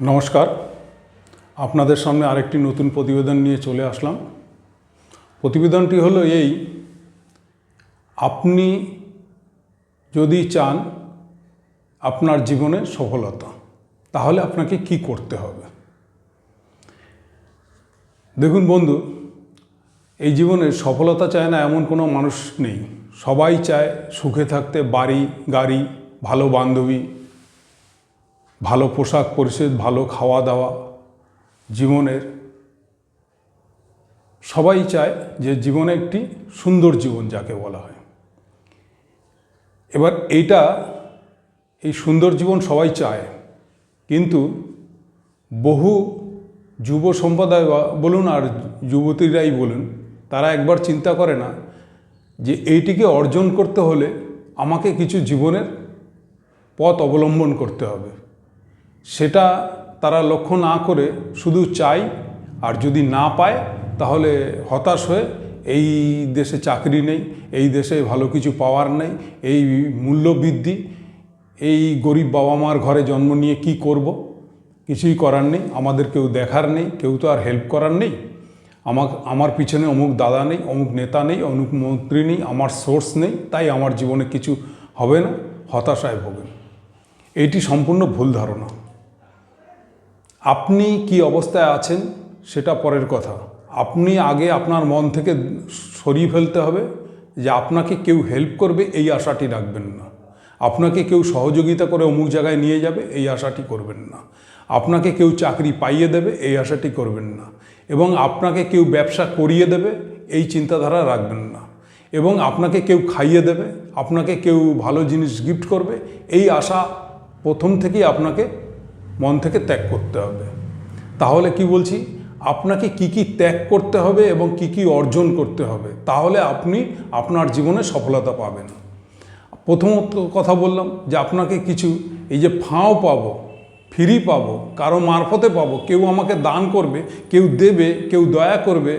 নমস্কার। আপনাদের সামনে আরেকটি নতুন প্রতিবেদন নিয়ে চলে আসলাম। প্রতিবেদনটি হলো এই, আপনি যদি চান আপনার জীবনে সফলতা, তাহলে আপনাকে কি করতে হবে? দেখুন বন্ধু, এই জীবনে সফলতা চায় না এমন কোনো মানুষ নেই। সবাই চায় সুখে থাকতে বাড়ি, গাড়ি, ভালো বান্ধবী ভালো পোশাক পরিচ্ছদ, ভালো খাওয়া দাওয়া জীবনের সবাই চায় যে জীবনে একটি সুন্দর জীবন যাকে বলা হয়। এবার এইটা, এই সুন্দর জীবন সবাই চায়, কিন্তু বহু যুব সম্প্রদায় বলুন আর যুবতীরাই বলুন, তারা একবার চিন্তা করে না যে এইটিকে অর্জন করতে হলে আমাকে কিছু জীবনের পথ অবলম্বন করতে হবে। সেটা তারা লক্ষ্য না করে শুধু চাই আর যদি না পায়, তাহলে হতাশ হয়ে এই দেশে চাকরি নেই, এই দেশে ভালো কিছু পাওয়ার নেই, এই মূল্য বৃদ্ধি এই গরিব বাবা মার ঘরে জন্ম নিয়ে কি করব? কিছুই করার নেই, আমাদের কেউ দেখার নেই, কেউ তো আর হেল্প করার নেই। আমার আমার পিছনে অমুক দাদা নেই, অমুক নেতা নেই, অমুক মন্ত্রী নেই, আমার সোর্স নেই, তাই আমার জীবনে কিছু হবে না, হতাশায় ভোগেন। এটি সম্পূর্ণ ভুল ধারণা। আপনি কি অবস্থায় আছেন সেটা পরের কথা। আপনি আগে আপনার মন থেকে সরিয়ে ফেলতে হবে যে আপনাকে কেউ হেল্প করবে এই আশাটি রাখবেন না। আপনাকে কেউ সহযোগিতা করে অমুক জায়গায় নিয়ে যাবে এই আশাটি করবেন না। আপনাকে কেউ চাকরি পাইয়ে দেবে এই আশাটি করবেন না। এবং আপনাকে কেউ ব্যবসা করিয়ে দেবে এই চিন্তাধারা রাখবেন না। এবং আপনাকে কেউ খাইয়ে দেবে, আপনাকে কেউ ভালো জিনিস গিফট করবে, এই আশা প্রথম থেকেই আপনাকে মন থেকে ত্যাগ করতে হবে। তাহলে কি বলছি? আপনাকে কি কি ত্যাগ করতে হবে এবং কি কি অর্জন করতে হবে, তাহলে আপনি আপনার জীবনে সফলতা পাবেন। প্রথমত কথা বললাম যে আপনাকে কিছু এই যে ফাঁও পাবো, ফ্রি পাবো, কারও মারফতে পাবো, কেউ আমাকে দান করবে, কেউ দেবে, কেউ দয়া করবে,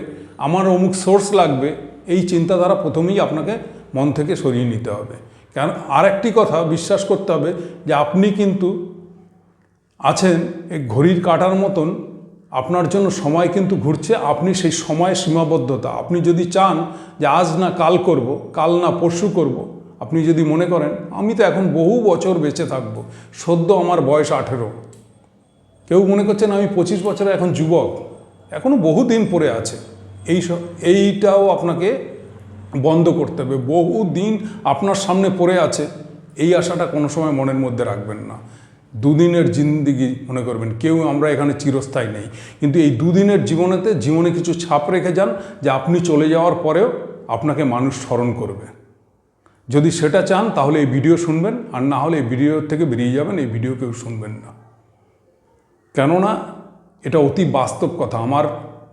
আমার অমুক সোর্স লাগবে, এই চিন্তাধারা প্রথমেই আপনাকে মন থেকে সরিয়ে নিতে হবে। কারণ আরেকটি কথা বিশ্বাস করতে হবে যে আপনি কিন্তু আছেন, এই ঘড়ির কাটার মতন। আপনার জন্য সময় কিন্তু ঘুরছে। আপনি সেই সময় সীমাবদ্ধতা। আপনি যদি চান যে আজ না কাল করব, কাল না পরশু করব, আপনি যদি মনে করেন, আমি তো এখন বহু বছর বেঁচে থাকব, সদ্য আমার বয়স আঠেরো। কেউ মনে করছেন, আমি পঁচিশ বছরের এখন যুবক এখনও বহু দিন পরে আছে। এই এইটাও আপনাকে বন্ধ করতে হবে। বহু দিন আপনার সামনে পড়ে আছে। এই আশাটা কোনো সময় মনের মধ্যে রাখবেন না। দুদিনের জিন্দিগি মনে করবেন। কেউ আমরা এখানে চিরস্থায়ী নেই। কিন্তু এই দুদিনের জীবনেতে জীবনে কিছু ছাপ রেখে যান যে আপনি চলে যাওয়ার পরেও আপনাকে মানুষ স্মরণ করবে। যদি সেটা চান তাহলে এই ভিডিও শুনবেন, আর না হলে এই ভিডিও থেকে বেরিয়ে যাবেন, এই ভিডিও কেউ শুনবেন না। কেননা এটা অতি বাস্তব কথা। আমার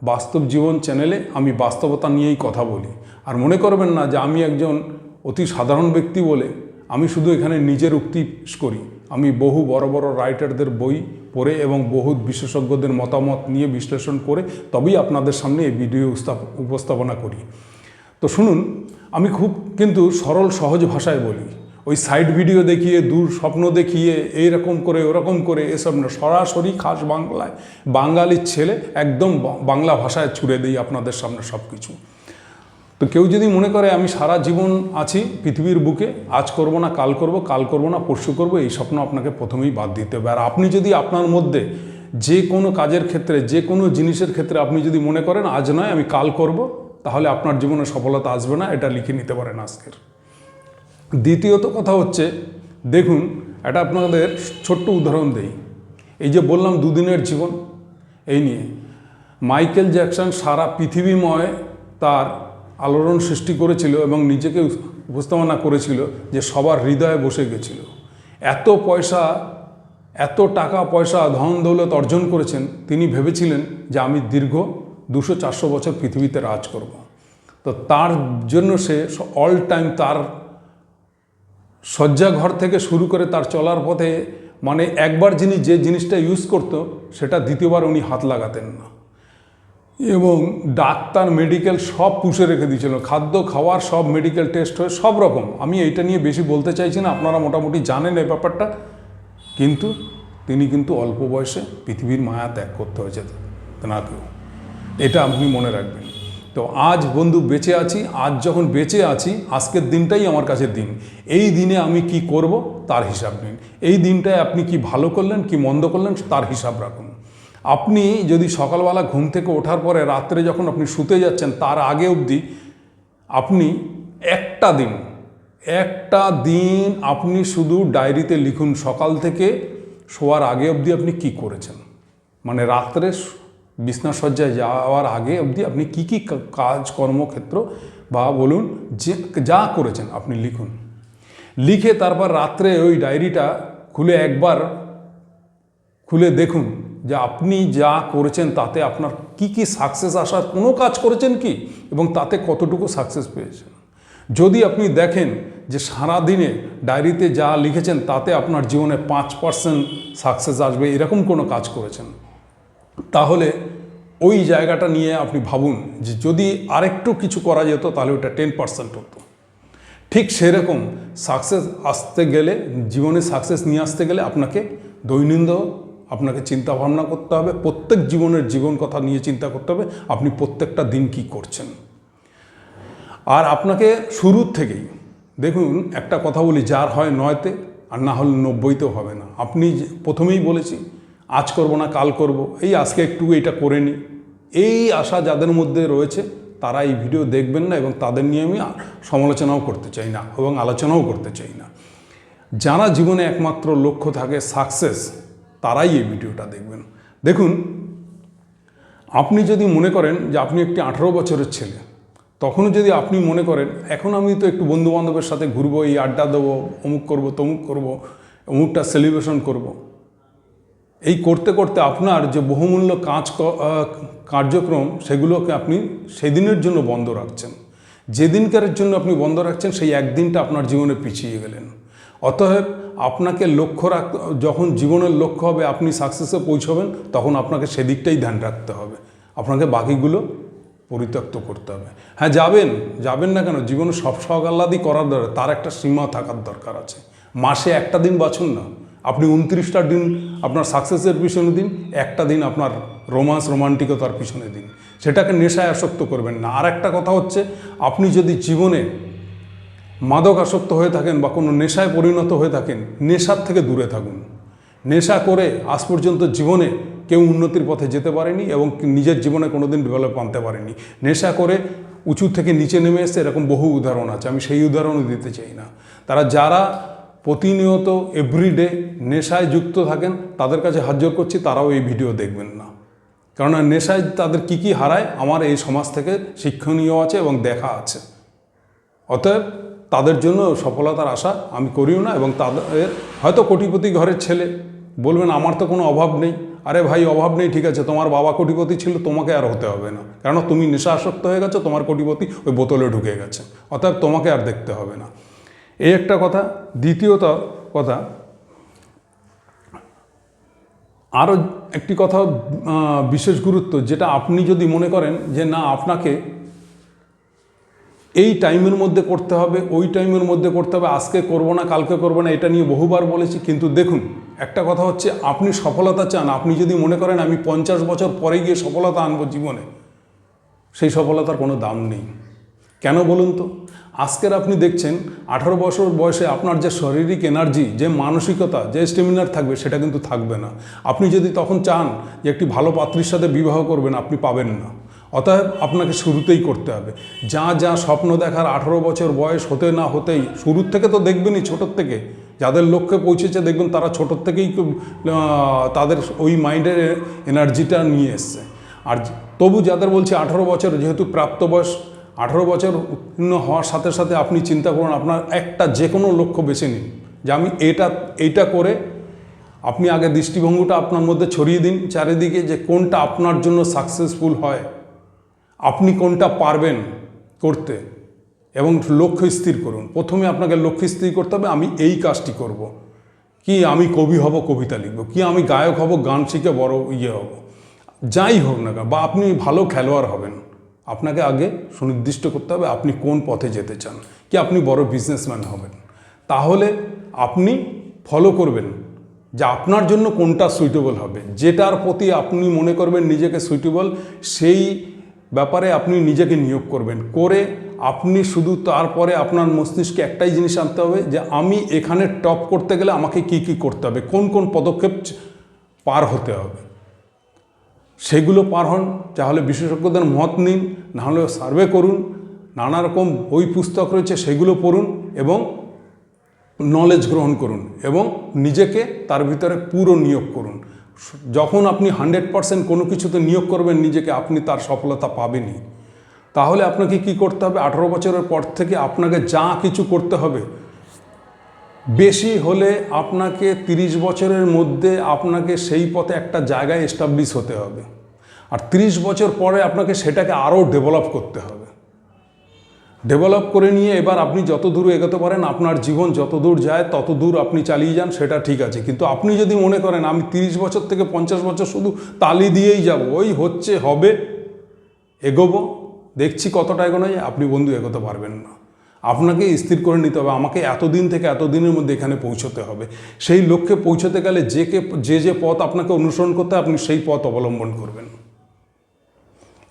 বাস্তব জীবন চ্যানেলে আমি বাস্তবতা নিয়েই কথা বলি। আর মনে করবেন না যে আমি একজন অতি সাধারণ ব্যক্তি বলে আমি শুধু এখানে নিজের উক্তি করি। আমি বহু বড় বড় রাইটারদের বই পড়ে এবং বহু বিশেষজ্ঞদের মতামত নিয়ে বিশ্লেষণ করে তবেই আপনাদের সামনে এই ভিডিও উপস্থাপনা করি। তো শুনুন, আমি খুব কিন্তু সরল, সহজ ভাষায় বলি। ওই সাইড ভিডিও দেখিয়ে, দূর স্বপ্ন দেখিয়ে, এইরকম করে, ওরকম করে, এসব না। সরাসরি খাস বাংলায়, বাঙালির ছেলে একদম বাংলা ভাষায় ছুড়ে দিই আপনাদের সামনে সব কিছু তো কেউ যদি মনে করে আমি সারা জীবন আছি পৃথিবীর বুকে, আজ করব না, কাল করব কাল করব না, পরশু করব, এই স্বপ্ন আপনাকে প্রথমেই বাদ দিতে হবে। আর আপনি যদি আপনার মধ্যে যে কোনো কাজের ক্ষেত্রে, যে কোনো জিনিসের ক্ষেত্রে আপনি যদি মনে করেন, আজ নয়, আমি কাল করব, তাহলে আপনার জীবনে সফলতা আসবে না, এটা লিখে নিতে পারেন আজকের। দ্বিতীয়ত কথা হচ্ছে, দেখুন, এটা আপনাদের ছোট্ট উদাহরণ দেই। এই যে বললাম দুদিনের জীবন, এই নিয়ে। মাইকেল জ্যাকসন সারা পৃথিবীময় তার আলোড়ন সৃষ্টি করেছিল এবং নিজেকে উপস্থাপনা করেছিল যে সবার হৃদয়ে বসে গেছিল। এত পয়সা, এত টাকা পয়সা ধন দৌলত অর্জন করেছেন, তিনি ভেবেছিলেন যে আমি দীর্ঘ দুশো চারশো বছর পৃথিবীতে রাজ করব। তো তার জন্য সে অল টাইম তার শয্যাঘর থেকে শুরু করে তার চলার পথে মানে একবার যিনি যে জিনিসটা ইউজ করতো, সেটা দ্বিতীয়বার উনি হাত লাগাতেন না। এবং ডাক্তার মেডিকেল সব পুষে রেখে দিয়েছিল। খাদ্য, খাওয়ার সব মেডিকেল টেস্ট হয়ে, সব রকম। আমি এইটা নিয়ে বেশি বলতে চাইছি না, আপনারা মোটামুটি জানেন এই ব্যাপারটা। কিন্তু তিনি কিন্তু অল্প বয়সে পৃথিবীর মায়া ত্যাগ করতে হয়েছে তেনাকেও। এটা আপনি মনে রাখবেন। তো আজ বন্ধু বেঁচে আছি, আজ যখন বেঁচে আছি, আজকের দিনটাই আমার কাছে দিন। এই দিনে আমি কি করব, তার হিসাব নিন। এই দিনটায় আপনি কি ভালো করলেন, কি মন্দ করলেন, তার হিসাব রাখুন। আপনি যদি সকালবেলা ঘুম থেকে ওঠার পরে রাত্রে যখন আপনি শুতে যাচ্ছেন, তার আগে অবধি আপনি একটা দিন একটা দিন আপনি শুধু ডায়েরিতে লিখুন সকাল থেকে শোয়ার আগে অবধি আপনি কি করেছেন? মানে রাত্রে শ- বিছনাসজ্জায় যাওয়ার আগে অবধি আপনি কি কি কাজ, কর্মক্ষেত্র বা বলুন যে, যা করেছেন আপনি লিখুন। লিখে তারপর রাত্রে ওই ডায়েরিটা খুলে একবার খুলে দেখুন। যে আপনি যা করেছেন তাতে আপনার কি কি সাকসেস আসার, কোনো কাজ করেছেন কি? এবং তাতে কতটুকু সাকসেস পেয়েছেন? যদি আপনি দেখেন যে সারা দিনে ডায়েরিতে যা লিখেছেন তাতে আপনার জীবনে পাঁচ পার্সেন্ট সাকসেস আসবে, এরকম কোনো কাজ করেছেন, তাহলে ওই জায়গাটা নিয়ে আপনি ভাবুন যে যদি আরেকটু কিছু করা যেত তাহলে ওটা টেন পার্সেন্ট হতো। ঠিক সেরকম সাকসেস আসতে গেলে, জীবনে সাকসেস নিয়ে আসতে গেলে আপনাকে দৈনন্দিন আপনাকে চিন্তা ভাবনা করতে হবে, প্রত্যেক জীবনের জীবন কথা নিয়ে চিন্তা করতে হবে, আপনি প্রত্যেকটা দিন কি করছেন। আর আপনাকে শুরুর থেকেই, দেখুন, একটা কথা বলি, যার হয় নয়তে, আর না হলে নব্বইতেও হবে না। আপনি প্রথমেই বলেছি, আজ করব না, কাল করব, এই আজকে একটু এটা করে নিই। এই আশা যাদের মধ্যে রয়েছে, তারা এই ভিডিও দেখবেন না এবং তাদের নিয়ে আমি সমালোচনাও করতে চাই না এবং আলোচনাও করতে চাই না। যারা জীবনে একমাত্র লক্ষ্য থাকে, সাকসেস তারাই এই ভিডিওটা দেখবেন দেখুন, আপনি যদি মনে করেন যে আপনি একটি আঠারো বছরের ছেলে, তখনও যদি আপনি মনে করেন, এখন আমি তো একটু বন্ধু বান্ধবের সাথে ঘুরবো, এই আড্ডা দেবো, অমুক করব, তমুক করব, অমুকটা সেলিব্রেশন করব। এই করতে করতে আপনার যে বহুমূল্য কাজ কার্যক্রম, সেগুলোকে আপনি সেদিনের জন্য বন্ধ রাখছেন যেদিনকারের জন্য আপনি বন্ধ রাখছেন, সেই একদিনটা আপনার জীবনে পিছিয়ে গেলেন অতএব আপনাকে লক্ষ্য রাখ, যখন জীবনের লক্ষ্য হবে আপনি সাকসেসে পৌঁছবেন, তখন আপনাকে সেদিকটাই ধ্যান রাখতে হবে। আপনাকে বাকিগুলো পরিত্যক্ত করতে হবে। হ্যাঁ যাবেন যাবেন না কেন? জীবনে সব আহ্লাদই করার দরকার, তার একটা সীমা থাকার দরকার আছে। মাসে একটা দিন বাছুন না। আপনি উনত্রিশটা দিন আপনার সাকসেসের পিছনে দিন, একটা দিন আপনার রোমান্স রোমান্টিকতার পিছনে দিন। সেটাকে নেশায় আসক্ত করবেন না। আর একটা কথা হচ্ছে, আপনি যদি জীবনে মাদক আসক্ত হয়ে থাকেন বা কোনো নেশায় পরিণত হয়ে থাকেন, নেশার থেকে দূরে থাকুন। নেশা করে আজ পর্যন্ত জীবনে কেউ উন্নতির পথে যেতে পারেনি এবং নিজের জীবনে কোনোদিন ডেভেলপ আনতে পারেনি। নেশা করে উঁচু থেকে নিচে নেমে এসে এরকম বহু উদাহরণ আছে, আমি সেই উদাহরণও দিতে চাই না। তারা যারা প্রতিনিয়ত এভরিডে নেশায় যুক্ত থাকেন, তাদের কাছে হাত জোর করছি, তারাও এই ভিডিও দেখবেন না। কেননা নেশায় তাদের কি কি হারায়, আমার এই সমাজ থেকে শিক্ষণীয় আছে এবং দেখা আছে। অতএব তাদের জন্য সফলতার আশা আমি করিও না এবং তাদের, হয়তো কোটিপতি ঘরের ছেলে, বলবেন আমার তো কোনো অভাব নেই। আরে ভাই, অভাব নেই, ঠিক আছে, তোমার বাবা কোটিপতি ছিল, তোমাকে আর হতে হবে না। কেন তুমি নেশা আসক্ত হয়ে গেছো, তোমার কোটিপতি ওই বোতলে ঢুকে গেছে। অতএব তোমাকে আর দেখতে হবে না। এই একটা কথা। দ্বিতীয়ত কথা, আরও একটি কথা বিশেষ গুরুত্ব, যেটা আপনি যদি মনে করেন যে না, আপনাকে এই টাইমের মধ্যে করতে হবে, ওই টাইমের মধ্যে করতে হবে, আজকে করব না, কালকে করব না, এটা নিয়ে বহুবার বলেছি। কিন্তু দেখুন, একটা কথা হচ্ছে, আপনি সফলতা চান, আপনি যদি মনে করেন আমি পঞ্চাশ বছর পরে গিয়ে সফলতা আনব জীবনে, সেই সফলতার কোনো দাম নেই। কেন বলুন তো? আজকের আপনি দেখছেন, আঠারো বছর বয়সে আপনার যে শারীরিক এনার্জি, যে মানসিকতা, যে স্টেমিনার থাকবে, সেটা কিন্তু থাকবে না। আপনি যদি তখন চান যে একটি ভালো পাত্রীর সাথে বিবাহ করবেন, আপনি পাবেন না। অতএব আপনাকে শুরুতেই করতে হবে। যা যা স্বপ্ন দেখার আঠারো বছর বয়স হতে না হতেই, শুরুর থেকে তো দেখবেনই ছোটোর থেকে। যাদের লক্ষ্যে পৌঁছেছে দেখবেন তারা ছোটোর থেকেই তাদের ওই মাইন্ডের এনার্জিটা নিয়ে এসছে। আর তবু যাদের বলছি আঠারো বছর, যেহেতু প্রাপ্তবয়স আঠারো বছর উত্তীর্ণ হওয়ার সাথে সাথে আপনি চিন্তা করুন, আপনার একটা যে কোনো লক্ষ্য বেছে নিন। যে আমি এটা, এইটা করে আপনি আগে দৃষ্টিভঙ্গিটা আপনার মধ্যে ছড়িয়ে দিন, চারিদিকে যে কোনটা আপনার জন্য সাকসেসফুল হয়। আপনি কোনটা পারবেন করতে এবং লক্ষ্য স্থির করুন। প্রথমে আপনাকে লক্ষ্য স্থির করতে হবে, আমি এই কাজটি করব। কি আমি কবি হব, কবিতা লিখব। কি আমি গায়ক হব, গান শিখে বড় ইয়ে হব। যাই হোক না বা আপনি ভালো খেলোয়াড় হবেন। আপনাকে আগে সুনির্দিষ্ট করতে হবে আপনি কোন পথে যেতে চান। কি আপনি বড় বিজনেসম্যান হবেন। তাহলে আপনি ফলো করবেন যে আপনার জন্য কোনটা সুইটেবল হবে। যেটার প্রতি আপনি মনে করবেন নিজেকে সুইটেবল সেই ব্যাপারে আপনি নিজেকে নিয়োগ করবেন। করে আপনি শুধু তারপরে আপনার মস্তিষ্কে একটাই জিনিস আনতে হবে যে, আমি এখানে টপ করতে গেলে আমাকে কি কি করতে হবে, কোন কোন পদক্ষেপ পার হতে হবে। সেগুলো পার হন, তাহলে বিশেষজ্ঞদের মত নিন, নাহলে সার্ভে করুন, নানা রকম বই পুস্তক রয়েছে সেগুলো পড়ুন এবং নলেজ গ্রহণ করুন এবং নিজেকে তার ভিতরে পুরো নিয়োগ করুন। যখন আপনি হান্ড্রেড পারসেন্ট কোনো কিছুতে নিয়োগ করবেন নিজেকে, আপনি তার সফলতা পাবেনই। তাহলে আপনাকে কি করতে হবে? আঠারো বছরের পর থেকে আপনাকে যা কিছু করতে হবে, বেশি হলে আপনাকে তিরিশ বছরের মধ্যে আপনাকে সেই পথে একটা জায়গায় এস্টাবলিশ হতে হবে। আর তিরিশ বছর পরে আপনাকে সেটাকে আরও ডেভেলপ করতে হবে। ডেভেলপ করে নিয়ে এবার আপনি যত দূর এগোতে পারেন, আপনার জীবন যত দূর যায়, তত দূর আপনি চালিয়ে যান, সেটা ঠিক আছে। কিন্তু আপনি যদি মনে করেন, আমি তিরিশ বছর থেকে পঞ্চাশ বছর শুধু তালি দিয়েই যাব, ওই হচ্ছে, হবে, এগোবো, দেখছি কতটা এগোনো যায়, আপনি বন্ধু এগোতে পারবেন না। আপনাকে স্থির করে নিতে হবে, আমাকে এতদিন থেকে এতদিনের মধ্যে এখানে পৌঁছতে হবে। সেই লক্ষ্যে পৌঁছতে গেলে যে কে, যে যে পথ আপনাকে অনুসরণ করতে আপনি সেই পথ অবলম্বন করবেন।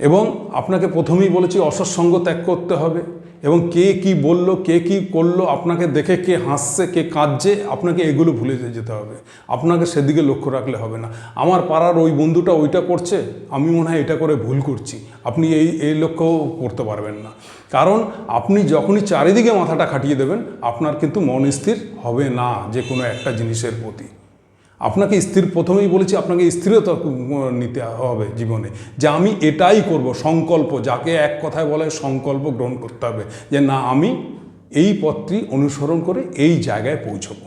এবং আপনাকে প্রথমেই বলেছি, অসৎসঙ্গ ত্যাগ করতে হবে। এবং কে কি বলল, কে কি করল, আপনাকে দেখে কে হাসছে, কে কাঁদছে, আপনাকে এগুলো ভুলে যেতে হবে। আপনাকে সেদিকে লক্ষ্য রাখলে হবে না। আমার পাড়ার ওই বন্ধুটা ওইটা করছে, আমি মনে হয় এটা করে ভুল করছি। আপনি এই এই লক্ষ্য করতে পারবেন না। কারণ আপনি যখনই চারিদিকে মাথাটা খাটিয়ে দেবেন, আপনার কিন্তু মন স্থির হবে না যে কোনো একটা জিনিসের প্রতি। আপনাকে স্থির, প্রথমেই বলেছি আপনাকে স্থিরতা নিতে হবে জীবনে, যে আমি এটাই করব, সংকল্প, যাকে এক কথায় বলে সংকল্প গ্রহণ করতে হবে, যে না, আমি এই পথটি অনুসরণ করে এই জায়গায় পৌঁছবো।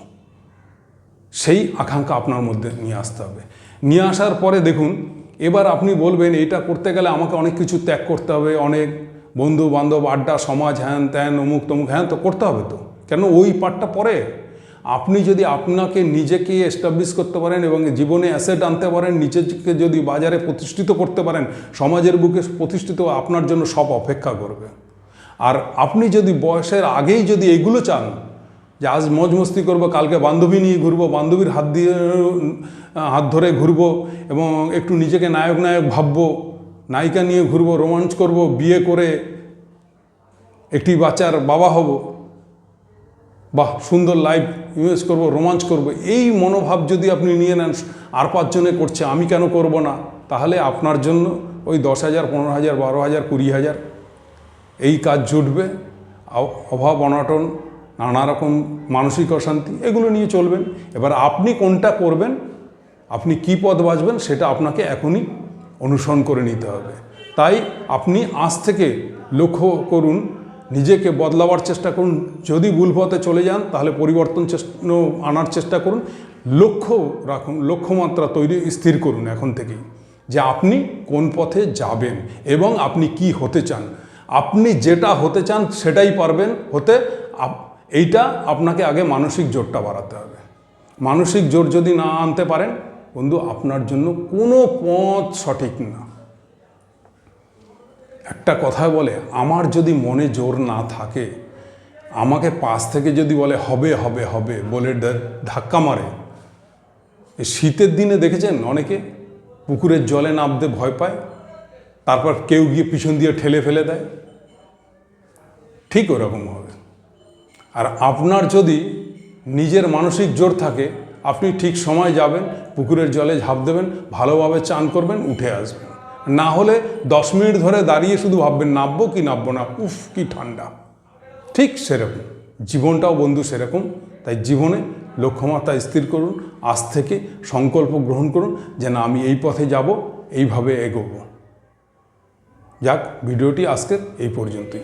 সেই আকাঙ্ক্ষা আপনার মধ্যে নিয়ে আসতে হবে। নিয়ে আসার পরে দেখুন, এবার আপনি বলবেন এটা করতে গেলে আমাকে অনেক কিছু ত্যাগ করতে হবে, অনেক বন্ধু বান্ধব আড্ডা, সমাজ হ্যান ত্যান অমুক তমুক হ্যান তো করতে হবে তো? কেন, ওই পার্টটা পরে আপনি যদি আপনাকে নিজেকে এস্টাবলিশ করতে পারেন এবং জীবনে অ্যাসেট আনতে পারেন, নিজেকে যদি বাজারে প্রতিষ্ঠিত করতে পারেন, সমাজের বুকে প্রতিষ্ঠিত আপনার জন্য সব অপেক্ষা করবে। আর আপনি যদি বয়সের আগেই যদি এগুলো চান, যে আজ মজ মস্তি করব, কালকে বান্ধবী নিয়ে ঘুরবো, বান্ধবীর হাত দিয়ে, হাত ধরে ঘুরবো এবং একটু নিজেকে নায়ক নায়ক ভাববো, নায়িকা নিয়ে ঘুরবো, রোমাঞ্চ করব, বিয়ে করে একটি বাচ্চার বাবা হব বাহ, সুন্দর লাইফ ইউজ করব রোমাঞ্চ করব। এই মনোভাব যদি আপনি নিয়ে নেন, আর পাঁচজনে করছে, আমি কেন করব না? তাহলে আপনার জন্য ওই দশ হাজার, পনেরো হাজার, বারো হাজার, কুড়ি হাজার, এই কাজ জুটবে। অভাব, অনাটন, নানা রকম মানসিক অশান্তি, এগুলো নিয়ে চলবেন। এবার আপনি কোনটা করবেন, আপনি কি পদ বাঁচবেন, সেটা আপনাকে এখনই অনুসরণ করে নিতে হবে। তাই আপনি আজ থেকে লক্ষ্য করুন নিজেকে বদলাবার চেষ্টা করুন। যদি ভুল পথে চলে যান, তাহলে পরিবর্তন আনার চেষ্টা করুন। লক্ষ্য রাখুন, লক্ষ্যমাত্রা তৈরি, স্থির করুন এখন থেকেই। যে আপনি কোন পথে যাবেন এবং আপনি কি হতে চান। আপনি যেটা হতে চান সেটাই পারবেন, হতে এইটা আপনাকে আগে মানসিক জোরটা বাড়াতে হবে। মানসিক জোর যদি না আনতে পারেন, বন্ধু, আপনার জন্য কোনো পথ সঠিক না। একটা কথা বলে, আমার যদি মনে জোর না থাকে, আমাকে পাশ থেকে যদি বলে, হবে হবে হবে বলে ধাক্কা মারে। শীতের দিনে দেখেছেন অনেকে? পুকুরের জলে নামতে ভয় পায়, তারপর কেউ গিয়ে পিছন দিয়ে ঠেলে ফেলে দেয়। ঠিক ওরকম হবে। আর আপনার যদি নিজের মানসিক জোর থাকে, আপনি ঠিক সময় যাবেন, পুকুরের জলে ঝাঁপ দেবেন, ভালোভাবে চান করবেন, উঠে আসবেন। না হলে দশ মিনিট ধরে দাঁড়িয়ে শুধু ভাববেন, নাববো কি নাববো না, উফ, কি ঠান্ডা। ঠিক সেরকম। জীবনটাও বন্ধু সেরকম। তাই জীবনে লক্ষ্যমাত্রা স্থির করুন, আজ থেকে সংকল্প গ্রহণ করুন যে না, আমি এই পথে যাব, এইভাবে এগোবো। যাক, ভিডিওটি আজকের এই পর্যন্তই।